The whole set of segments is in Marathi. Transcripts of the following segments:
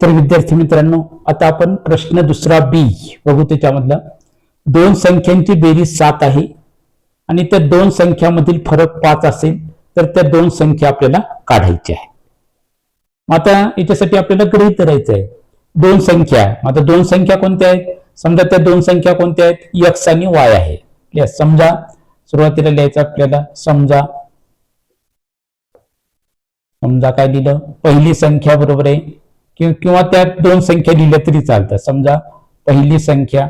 तर विद्यार्थी मित्रांनो आता आपण प्रश्न दुसरा बी बघू त्याच्यामधला. दोन संख्यांची बेरीज सात आहे आणि त्या दोन संख्यामधील फरक पाच असेल तर त्या दोन संख्या आपल्याला काढायच्या आहे. आता याच्यासाठी आपल्याला गृहीत धरायचं आहे. दोन संख्या आता दोन संख्या कोणत्या आहेत? समजा त्या दोन संख्या कोणत्या आहेत? यक्स आणि वाय आहे. या समजा. सुरुवातीला लिहायचं आपल्याला समजा. समजा काय लिहिलं? पहिली संख्या बरोबर आहे. किंवा त्यात दोन संख्या लिहिल्या तरी चालतात समजा पहिली संख्या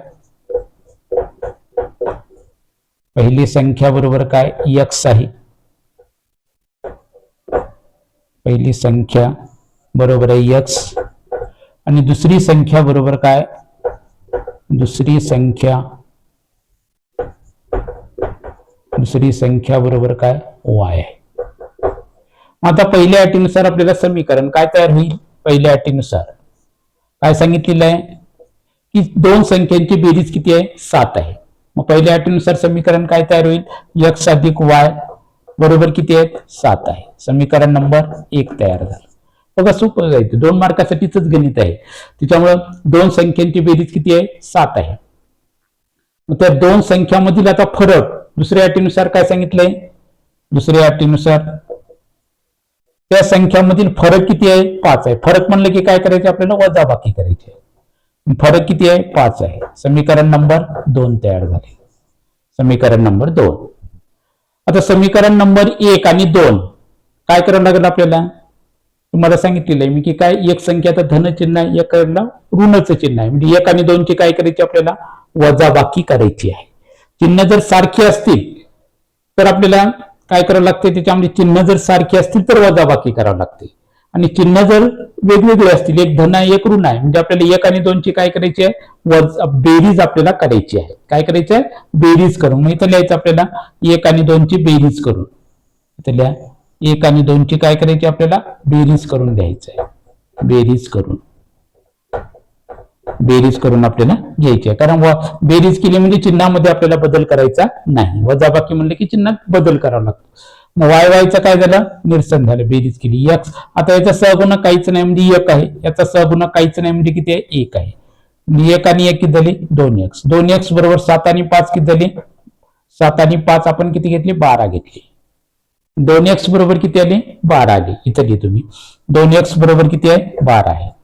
पहिली संख्या बरोबर काय? यक्स आहे. पहिली संख्या बरोबर आहे यक्स आणि दुसरी संख्या बरोबर काय? दुसरी संख्या दुसरी संख्या बरोबर काय? वाय आहे. आता पहिल्या अटीनुसार आपल्याला समीकरण काय तयार होईल? पहिल्या अटीनुसार. काय सांगितलेलं आहे की दोन संख्यांची बेरीज किती आहे? सात आहे. मग पहिल्या अटीनुसार समीकरण काय तयार होईल? यक्स अधिक वाय बरोबर किती आहेत? सात आहे. समीकरण नंबर एक तयार झालं. बघा सोपं जायचं दोन मार्कासाठीच गणित आहे. त्याच्यामुळं दोन संख्यांची बेरीज किती आहे? सात आहे. मग त्या दोन संख्यामधील आता फरक दुसऱ्या अटीनुसार काय सांगितलंय? दुसऱ्या अटीनुसार त्या संख्यामधील फरक किती आहे? पाच आहे. फरक म्हणलं की काय करायचे आपल्याला? वजाबाकी करायची आहे. फरक किती आहे? पाच आहे. समीकरण नंबर दोन तयार झाले. समीकरण नंबर दोन. आता समीकरण नंबर एक आणि दोन काय करावं लागेल आपल्याला? तुम्हाला सांगितलेलं आहे मी की काय? एक संख्या तर धन चिन्ह आहे एक ऋणचं चिन्ह आहे. म्हणजे एक आणि दोनची काय करायची आपल्याला? वजाबाकी करायची आहे. चिन्ह जर सारखी असतील तर आपल्याला काय करावं लागते त्याच्यामध्ये चिन्ह जर सारखी असतील तर वजाबाकी करावं लागते आणि चिन्ह जर वेगवेगळे असतील. एक धन आहे एक ऋण आहे. म्हणजे आपल्याला एक आणि दोनची काय करायची आहे? वज बेरीज आपल्याला करायची आहे. काय करायची आहे? बेरीज करून. मग इथं लिहायचं आपल्याला एक आणि दोनची बेरीज करून. इथं लिहा. एक आणि दोनची काय करायची आपल्याला? बेरीज करून द्यायचं आहे. बेरीज करून. बेरीज करून आपल्याला घ्यायची आहे. कारण व- बेरीज केली म्हणजे चिन्हामध्ये आपल्याला बदल करायचा नाही. वजाबाकी म्हणलं की चिन्हात बदल करावा लागतो. मग वाय वायचं काय झालं? निरसन झालं. बेरीज केली. एक्स आता याचा सहगुणक काहीच नाही म्हणजे एक आहे. याचा सहगुणक काहीच नाही म्हणजे किती आहे? एक आहे. म्हणजे एक आणि एक किती झाली? दोन एक्स दोन एक्स बरोबर सात आणि पाच किती झाली? सात आणि पाच आपण किती घेतले? बारा घेतली. दोन एक्स बरोबर किती आले? बारा आले. इथं घे तुम्ही. दोन एक्स बरोबर किती आहे? बारा आहे.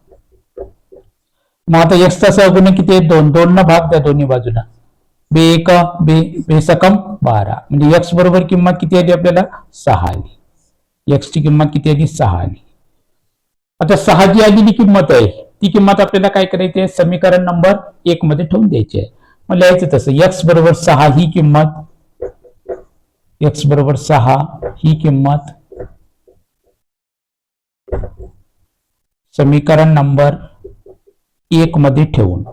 मग आता एक्सचा सहगुणक किती आहे? दोन. दोन न भाग द्या दोन्ही बाजूला. बे एक बे बे सकम बारा. म्हणजे एक्स बरोबर किंमत किती आली आपल्याला? सहा आली एक्सची किंमत किती आली सहा आली आता सहा जी आलेली किंमत आहे ती किंमत आपल्याला काय करायची आहे? समीकरण नंबर एक मध्ये ठेवून द्यायची आहे. मग लिहायचं तसं एक्स बरोबर सहा ही किंमत एक्स बरोबर सहा ही किंमत समीकरण नंबर एक मध्ये ठेवून.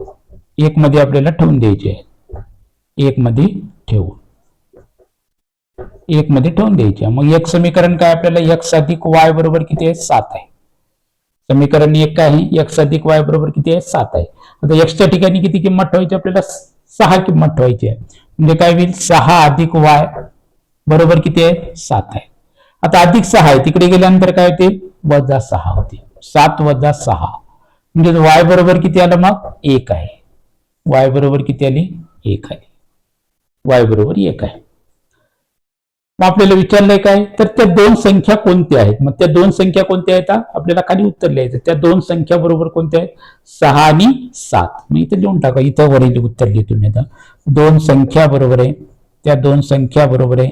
एक मध्ये आपल्याला ठेवून द्यायची आहे. एक मध्ये ठेवून. एक मध्ये ठेवून द्यायची आहे. मग एक समीकरण काय आपल्याला? एक्स अधिक वाय बरोबर किती आहे? सात आहे. समीकरण एक काय आहे? एक्स अधिक वाय बरोबर किती आहे? सात आहे. आता एक्सच्या ठिकाणी किती किंमत ठेवायची? आपल्याला सहा किंमत ठेवायची आहे. म्हणजे काय होईल? सहा अधिक वाय बरोबर किती आहे? सात आहे. आता अधिक सहा आहे. तिकडे गेल्यानंतर काय होते? वजा सहा होते. सात वजा सहा. म्हणजे वाय बरोबर किती आलं मग? एक आहे. वाय बरोबर किती आली? एक आहे. वाय बरोबर एक आहे. मग आपल्याला विचारलंय काय? तर त्या दोन संख्या कोणत्या आहेत? मग त्या दोन संख्या कोणत्या आहेत? आपल्याला खाली उत्तर लिहायचं त्या दोन संख्या बरोबर कोणत्या आहेत? सहा आणि सात. मग इथं लिहून टाका. इथं वरील उत्तर लिहि तुम्ही आता. दोन संख्या बरोबर आहे. त्या दोन संख्या बरोबर आहे.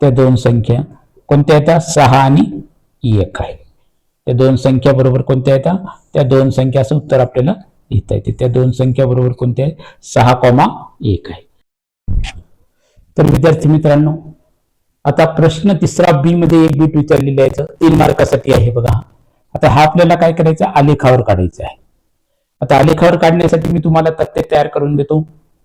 त्या दोन संख्या कोणत्या आहेत? सहा आणि एक आहे. त्या दोन संख्या बरोबर कोणत्या आहेत त्या दोन संख्या असं उत्तर आपल्याला लिहिता येते. त्या दोन संख्या बरोबर कोणत्या आहेत सहा कॉमा एक आहे. तर विद्यार्थी मित्रांनो आता प्रश्न तिसरा बी मध्ये एक बीट विचारलेला आहे. तीन मार्कासाठी आहे बघा. आता हा आपल्याला काय करायचं आलेखावर काढायचा आहे. आता आलेखावर काढण्यासाठी मी तुम्हाला तथ्य तयार करून देतो.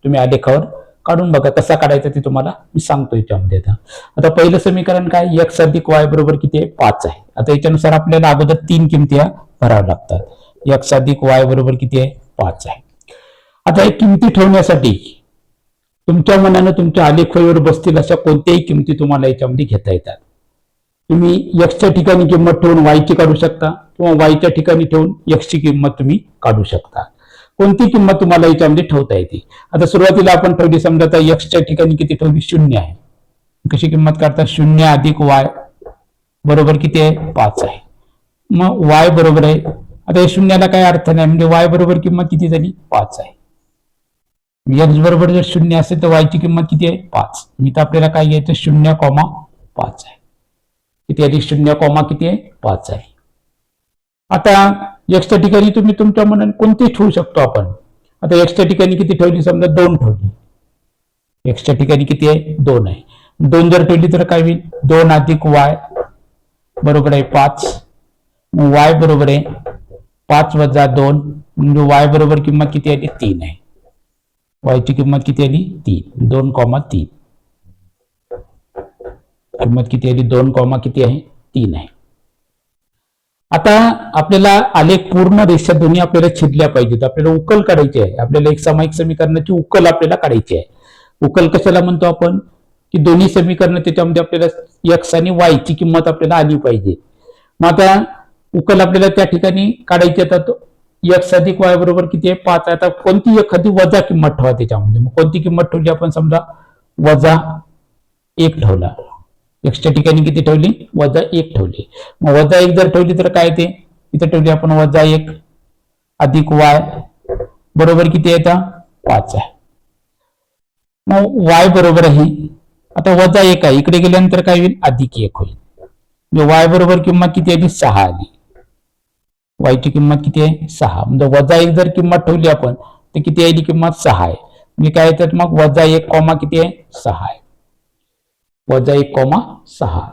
तुम्ही आलेखावर काढून बघा कसा काढायचा ते तुम्हाला मी सांगतो याच्यामध्ये आता. आता पहिलं समीकरण काय? एक्स अधिक वाय बरोबर किती आहे? पाच आहे. आता याच्यानुसार आपल्याला अगोदर तीन किमती भराव्या लागतात. एक्स अधिक वाय बरोबर किती आहे? पाच आहे. आता हे किमती ठेवण्यासाठी तुमच्या मनानं तुमच्या आलेखोईवर बसतील अशा कोणत्याही किमती तुम्हाला याच्यामध्ये घेता येतात. तुम्ही एक्सच्या ठिकाणी किंमत ठेवून वायची काढू शकता किंवा वायच्या ठिकाणी ठेवून एक्सची किंमत तुम्ही काढू शकता. कोणती किंमत तुम्हाला याच्यामध्ये ठेवता येते? आता सुरुवातीला आपण ठेवली समजा आता एक्सच्या ठिकाणी किती ठेवली? शून्य आहे. कशी किंमत काढता शून्य अधिक वाय बरोबर किती आहे? पाच आहे. मग वाय बरोबर आहे. आता या शून्याला काय अर्थ नाही म्हणजे वाय बरोबर किंमत किती झाली? पाच आहे. एक्स बरोबर जर शून्य असेल तर वायची किंमत किती आहे? पाच. मी तर आपल्याला काय घ्यायचं? शून्य कॉमा पाच आहे. किती अधिक शून्य कॉमा किती आहे? पाच आहे. आता एक्सच्या ठिकाणी तुम्ही तुमच्या मनाने कोणतेही ठेवू शकतो आपण. आता एक्सच्या ठिकाणी किती ठेवली? समजा दोन ठेवली. एक्सच्या ठिकाणी किती आहे? दोन आहे. दोन जर ठेवली तर काय होईल? दोन अधिक वाय बरोबर आहे पाच. वाय बरोबर आहे पाच वजा दोन. म्हणजे वाय बरोबर किंमत किती आली? तीन आहे. वायची किंमत किती आली? तीन. दोन कॉमा तीन. किंमत किती आली? दोन कॉमा किती आहे? तीन आहे. आता आपल्याला आलेख पूर्ण रेषा दोन्ही आपल्याला छिदल्या पाहिजेत. आपल्याला उकल काढायची आहे. आपल्याला एक सामायिक समीकरणाची उकल आपल्याला काढायची आहे. उकल कशाला म्हणतो आपण? की दोन्ही समीकरण त्याच्यामध्ये आपल्याला एक्स आणि वाय ची किंमत आपल्याला आली पाहिजे. मग आता उकल आपल्याला त्या ठिकाणी काढायची आता एक्स अधिक वाय बरोबर किती आहे? पाच आहे. आता कोणती एखादी वजा किंमत ठेवा त्याच्यामध्ये. मग कोणती किंमत ठेवली? आपण समजा वजा एक ठेवला. एक्सच्या ठिकाणी किती ठेवली? वजा एक ठेवली. मग वजा एक जर ठेवली तर काय ते? इथं ठेवली आपण वजा एक. अधिक वाय. बरोबर किती आहे आता? पाच आहे. मग वाय बरोबर आहे. आता वजा एक आहे. इकडे गेल्यानंतर काय होईल? अधिक एक होईल. म्हणजे वाय बरोबर किंमत किती आली सहा आली. वायची किंमत किती आहे? सहा. म्हणजे वजा एक जर किंमत ठेवली आपण तर किती आली? किंमत सहा आहे. म्हणजे काय येतात मग? वजा एक कॉमा किती आहे? सहा आहे. वजा एक कॉमा सहा.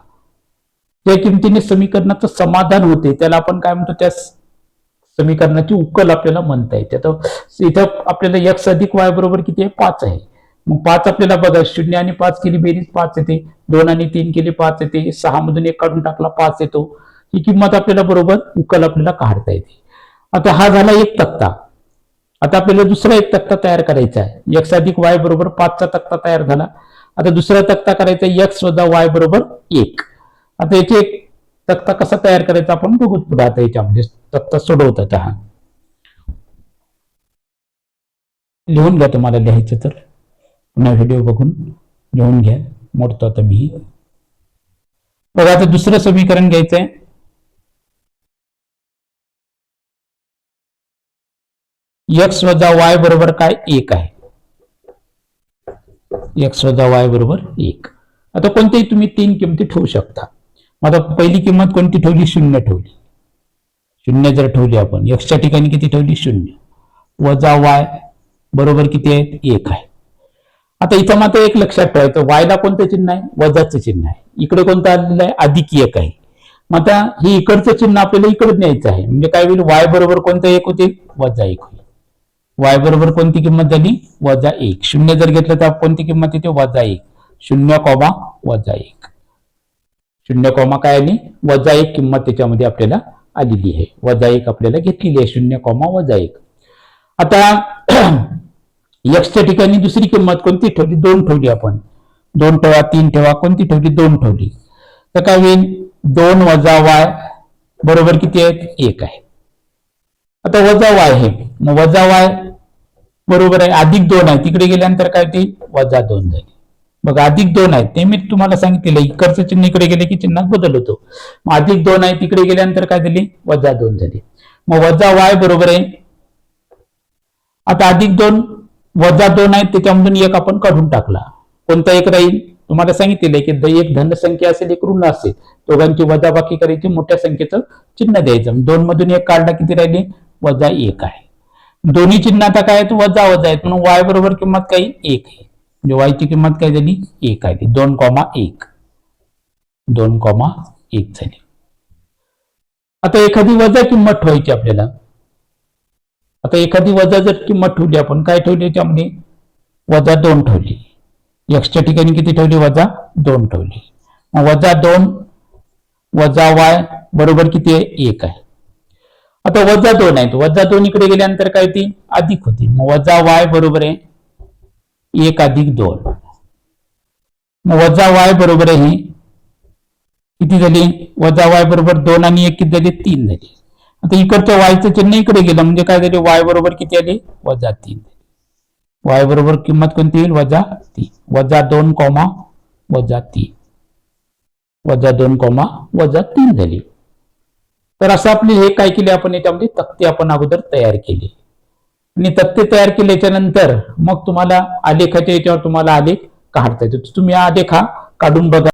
त्या किमतीने समीकरणाचं समाधान होते. त्याला आपण काय म्हणतो? त्या समीकरणाची उकल आपल्याला म्हणता येते. आता इथं आपल्याला एक्स अधिक वाय बरोबर किती आहे? पाच आहे. मग पाच आपल्याला बघा शून्य आणि पाच केली बेरीज पाच येते. दोन आणि तीन केली पाच येते. सहा मधून एक काढून टाकला पाच येतो. ही किंमत आपल्याला बरोबर उकल आपल्याला काढता येते. आता हा झाला एक तक्ता. आता आपल्याला दुसरा एक तक्ता तयार करायचा आहे. एक्स अधिक वाय बरोबर पाचचा तक्ता तयार झाला. आता दुसरा तक्ता करायचा एक्स वजा वाय बरोबर एक. आता याची एक तक्ता कसा तयार करायचा आपण बघू पुढे आता याच्यामध्ये. तक्ता सोडवतात हा. लिहून घ्या तुम्हाला लिहायचं तर. पुन्हा व्हिडिओ बघून लिहून घ्या. मोडतो आता मी. बघा आता दुसरं समीकरण घ्यायचंय. एक्स वजा वाय बरोबर काय? एक आहे. एक्स वजा वाय बरोबर एक. आता कोणत्याही तुम्ही तीन किमती ठेवू शकता. मग आता पहिली किंमत कोणती ठेवली? शून्य ठेवली. शून्य जर ठेवली आपण एक्सच्या ठिकाणी किती ठेवली? शून्य. वजा वाय बरोबर किती आहे? एक आहे. आता इथं मात्र एक लक्षात ठेवायचं वायला कोणतं चिन्ह आहे? वजाचं चिन्ह आहे. इकडे कोणतं आलेलं आहे? अधिक एक आहे. मग आता हे इकडचं चिन्ह आपल्याला इकडे न्यायचं आहे. म्हणजे काय होईल? वाय बरोबर कोणतं एक होते? वजा एक होईल. वाय बरोबर कोणती किंमत झाली? वजा एक. शून्य जर घेतलं तर कोणती किंमत येते? वजा एक. शून्य कॉमा वजा एक. शून्य कॉमा काय आली? वजा एक किंमत त्याच्यामध्ये आपल्याला आलेली आहे. वजा एक आपल्याला घेतलेली आहे. शून्य कॉमा वजा एक. आता एक्सच्या ठिकाणी दुसरी किंमत कोणती ठेवली? दोन ठेवली आपण. दोन ठेवा तीन ठेवा. कोणती ठेवली? दोन ठेवली. तर काय होईल? दोन वजा वाय बरोबर किती आहेत? एक आहे. आता वजा वाय आहे. मग वजा वाय बरोबर आहे. अधिक दोन आहे. तिकडे गेल्यानंतर काय ते वजा दोन झाले. मग अधिक दोन आहेत ते मी तुम्हाला सांगितलेलं इकडचं चिन्ह इकडे गेले की चिन्हात बदल होतो. मग अधिक दोन आहे. तिकडे गेल्यानंतर काय झाली? वजा दोन झाली. मग वजा वाय बरोबर आहे. आता अधिक दोन वजा दोन आहेत त्याच्यामधून एक आपण काढून टाकला. कोणता एक राहील? तुम्हाला सांगितलेलं आहे की द- एक धनसंख्या असेल एक ऋण असेल. दोघांची वजाबाकी करायची मोठ्या संख्येचं चिन्ह द्यायचं. दोन मधून एक काढला किती राहिले? वजा एक आहे. दोन्ही चिन्ह आता काय आहेत? वजा वजा आहेत. म्हणून वाय बरोबर किंमत काही एक आहे. म्हणजे वायची किंमत काय झाली? एक आहे. दोन कॉमा एक. दोन कॉमा एक झाली. आता एखादी वजा किंमत ठेवायची आपल्याला. आता एखादी वजा जर किंमत ठेवली आपण काय ठेवली त्यामध्ये? वजा दोन ठेवली. एक्सच्या ठिकाणी किती ठेवली? वजा दोन ठेवली. मग वजा दोन वजा वाय बरोबर किती आहे? एक आहे. आता वजा दोन आहेत. वजा दोन इकडे गेल्यानंतर काय ती अधिक होती. मग वजा वाय बरोबर आहे. एक अधिक दोन. मग वजा वाय बरोबर आहे. किती झाले? वजा वाय बरोबर दोन आणि एक किती झाले? तीन झाले. आता इकडचं वायचं चिन्ह इकडे गेलं. म्हणजे काय झाले? वाय बरोबर किती आले? वजा तीन वाय बरोबर किंमत कोणती येईल? वजा तीन. वजा दोन कॉमा वजा तीन. वजा दोन कॉमा वजा तीन झाली. तर असं आपली हे काय केले आपण याच्यामध्ये? तक्ते आपण अगोदर तयार केले. आणि तक्ते तयार केल्याच्यानंतर मग तुम्हाला आलेखाच्या याच्यावर तुम्हाला आलेख काढता येतो. तुम्ही आलेखा आलेख हा काढून बघा.